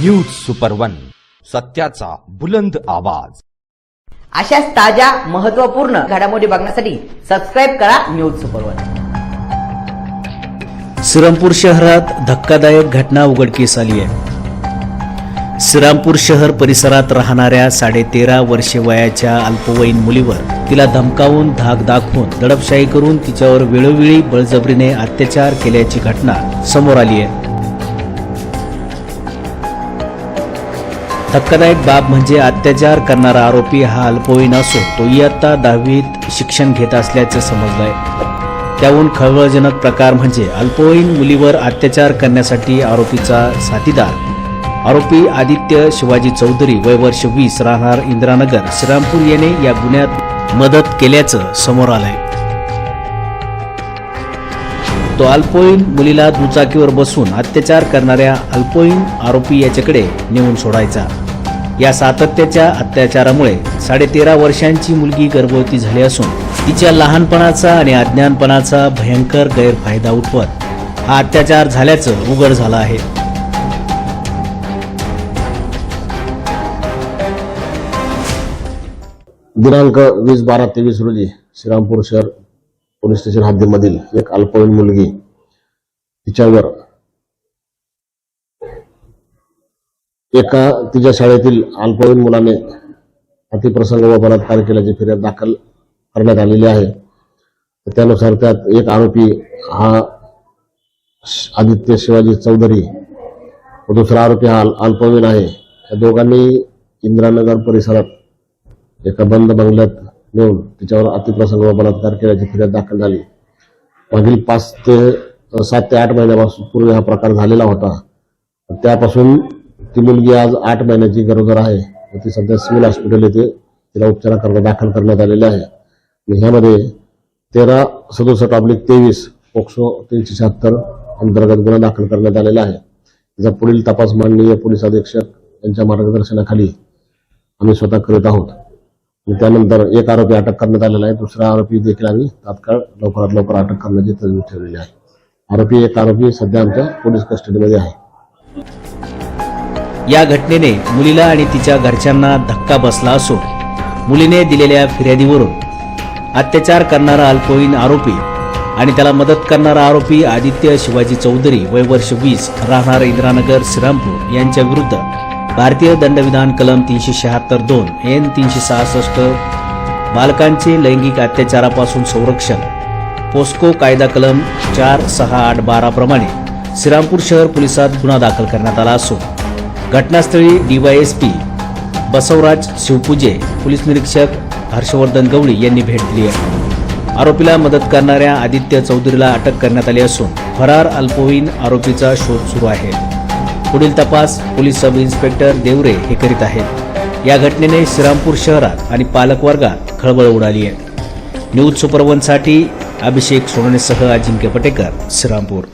News super one सत्याचा बुलंद आवाज. अशाच ताज्या महत्त्वपूर्ण घडामोडी बघण्यासाठी सबस्क्राईब करा न्यूज सुपरवन श्रीरामपूर शहरात धक्कादायक घटना उघडकीस आली आहे. श्रीरामपूर शहर परिसरात राहणाऱ्या साडेतेरा वर्षे वयाच्या अल्पवयीन मुलीवर तिला धमकावून धाक दाखवून दडपशाही करून तिच्यावर वेळोवेळी बळजबरीने अत्याचार केल्याची घटना समोर आली आहे. धक्कादायक बाब म्हणजे अत्याचार करणारा आरोपी हा अल्पवयीन असून तो इयत्ता दहावीत शिक्षण घेत असल्याचं समजलंय. त्याहून खळबळजनक प्रकार म्हणजे अल्पवयीन मुलीवर अत्याचार करण्यासाठी आरोपीचा साथीदार. आरोपी आदित्य शिवाजी चौधरी वय वर्ष वीस राहणार इंदिरानगर श्रीरामपूर याने या गुन्ह्यात मदत केल्याचं समोर आलंय. तो अल्पोईन मुलीला दुचाकीवर बसून अत्याचार करणाऱ्या अल्पोईन आरोपी याच्याकडे नेऊन सोडायचा. या सातत्याच्या अत्याचारामुळे साडेतेरा वर्षांची मुलगी गर्भवती झाली असून तिच्या लहानपणाचा आणि अज्ञानपणाचा भयंकर गैरफायदा उठवत हा अत्याचार झाल्याचं उघड झालं आहे. दिनांक वीस बारा तेवीस रोजी श्रीरामपूर शहर पोलीस स्टेशन हद्दीमधील एक अल्पवयीन मुलगी तिच्यावर एका तिच्या शाळेतील अल्पवयीन मुलाने अतिप्रसंग व बलात्कार केल्याची फिर्याद दाखल करण्यात आलेली आहे. तर त्यानुसार त्यात एक आरोपी हा आदित्य शिवाजी चौधरी व दुसरा आरोपी हा अल्पवयीन आहे. या दोघांनी इंदिरानगर परिसरात एका बंद बंगल्यात नेऊन तिच्यावर अतिप्रसंग व बलात्कार केल्याची फिर्याद दाखल झाली. मागील पाच ते सात ते आठ महिन्यापासून पूर्वी हा प्रकार झालेला होता. त्यापासून ती मुलगी आज आठ महिन्याची गरोदर आहे. ती सध्या सिव्हिल हॉस्पिटल येथे तिला उपचाराकरता दाखल करण्यात आलेले आहे. आणि ह्यामध्ये तेरा सदुसष्ट आपली तेवीस पोक्सो तीनशे शहात्तर अंतर्गत गुन्हा दाखल करण्यात आलेला आहे. त्याचा पुढील तपास माननीय पोलीस अधीक्षक यांच्या मार्गदर्शनाखाली आम्ही स्वतः करीत आहोत. त्यानंतर एक आरोपी अटक करण्यात आलेला आहे. दुसरा आरोपी देखील आम्ही तात्काळ लवकरात लवकर अटक करण्याची तजवीज ठेवलेली आहे. आरोपी एक आरोपी सध्या आमच्या पोलीस कस्टडीमध्ये आहे. या घटनेने मुलीला आणि तिच्या घरच्यांना धक्का बसला असून मुलीने दिलेल्या फिर्यादीवरून अत्याचार करणारा अल्पवयीन आरोपी आणि त्याला मदत करणारा आरोपी आदित्य शिवाजी चौधरी वय वर्ष वीस राहणार इंदिरानगर श्रीरामपूर यांच्या विरुद्ध भारतीय दंडविधान कलम तीनशे शहात्तर दोन एन तीनशे सहासष्ट बालकांचे लैंगिक अत्याचारापासून संरक्षण. पोस्को कायदा कलम चार सहा आठ बारा प्रमाणे श्रीरामपूर शहर पोलिसात गुन्हा दाखल करण्यात आला असून घटनास्थळी डीवायएसपी बसवराज शिवपूजे पोलीस निरीक्षक हर्षवर्धन गवळी यांनी भेट दिली आहे. आरोपीला मदत करणाऱ्या आदित्य चौधरीला अटक करण्यात आली असून फरार अल्पवयीन आरोपीचा शोध सुरू आहे. पुढील तपास पोलीस सब इन्स्पेक्टर देवरे हे करीत आहेत. या घटनेने श्रीरामपूर शहरात आणि पालकवर्गात खळबळ उडाली आहे. न्यूज सुपरवनसाठी अभिषेक सोनवणेसह अजिंक्य पटेकर श्रीरामपूर.